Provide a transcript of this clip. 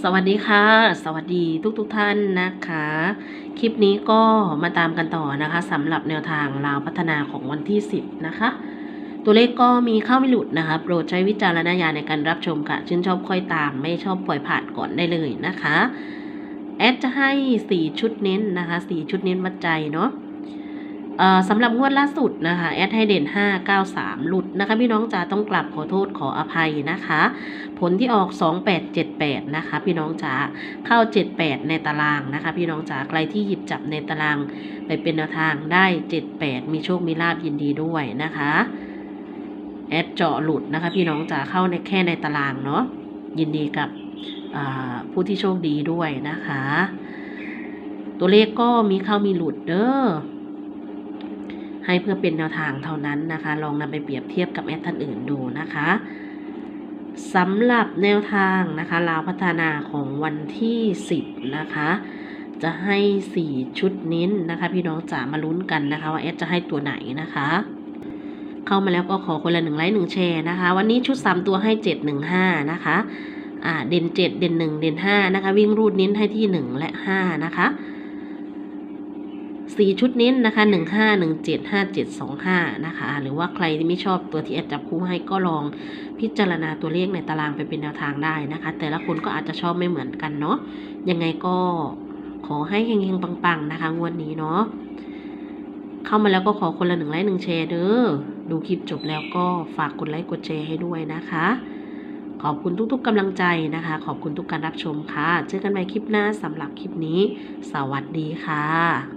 สวัสดีค่ะ สวัสดีทุกๆทท่านนะคะ คลิปนี้ก็มาตามกันต่อนะคะสำหรับแนวทางลาวพัฒนาของวันที่ 10 นะคะ ตัวเลขก็มีเข้าไม่หลุดนะคะ โปรดใช้วิจารณญาณในการรับชมค่ะ ชื่นชอบค่อยตาม ไม่ชอบปล่อยผ่านก่อนได้เลยนะคะ แอดจะให้ 4 ชุดเน้นนะคะ 4 ชุดเน้นวัดใจเนาะ สำหรับงวดล่าสุดนะคะแอดให้เด่น 5 9 3 หลุดนะคะพี่น้องจ๋าต้องกลับขอโทษขออภัยนะคะ ผลที่ออก 2878 นะคะ พี่น้องจ๋าเข้า 78 ในตารางนะคะ พี่น้องจ๋าใครที่หยิบจับในตาราง ไปเป็นแนวทางได้ 78 มีโชคมีลาบยินดีด้วยนะคะแอดเจาะหลุดนะคะ พี่น้องจ๋าเข้าในแค่ในตารางเนาะยินดีกับผู้ที่โชคดีด้วยนะคะ ตัวเลขก็มีเข้ามีหลุดเด้อ ให้เพื่อเป็นแนวทางเท่านั้นนะคะ ลองนำไปเปรียบเทียบกับแอดท่านอื่นดูนะคะสำหรับแนวทางนะคะลาวพัฒนาของวันที่ 10 นะคะ จะให้ 4 ชุดเน้นนะคะ พี่น้องจ๋ามาลุ้นกันนะคะ ว่าแอดจะให้ตัวไหนนะคะ เข้ามาแล้วก็ขอคนละหนึ่งไลค์หนึ่งแชร์นะคะ วันนี้ชุด 3 ตัวให้ 7 1 5 นะคะอ่าเด่น 7 เด่น 1 เด่น 5 นะคะ วิ่งรูดเน้นให้ที่ 1 และ 5 นะคะ สี่ชุดเน้นนะคะ 1 5 1 7 5 7 2 5 นะคะ หรือว่าใครที่ไม่ชอบตัวที่แอดจับคู่ให้ก็ลองพิจารณาตัวเลขในตารางไปเป็นแนวทางได้นะคะ แต่ละคนก็อาจจะชอบไม่เหมือนกันเนาะ ยังไงก็ขอให้เฮงๆ ปังๆ นะคะ งวดนี้เนาะ เข้ามาแล้วก็ขอคนละหนึ่งไลค์หนึ่งแชร์เด้อ ดูคลิปจบแล้วก็ฝากกดไลค์กดแชร์ให้ด้วยนะคะ ขอบคุณทุกๆกำลังใจนะคะ ขอบคุณทุกการรับชมค่ะ เจอกันใหม่คลิปหน้าสำหรับคลิปนี้ สวัสดีค่ะ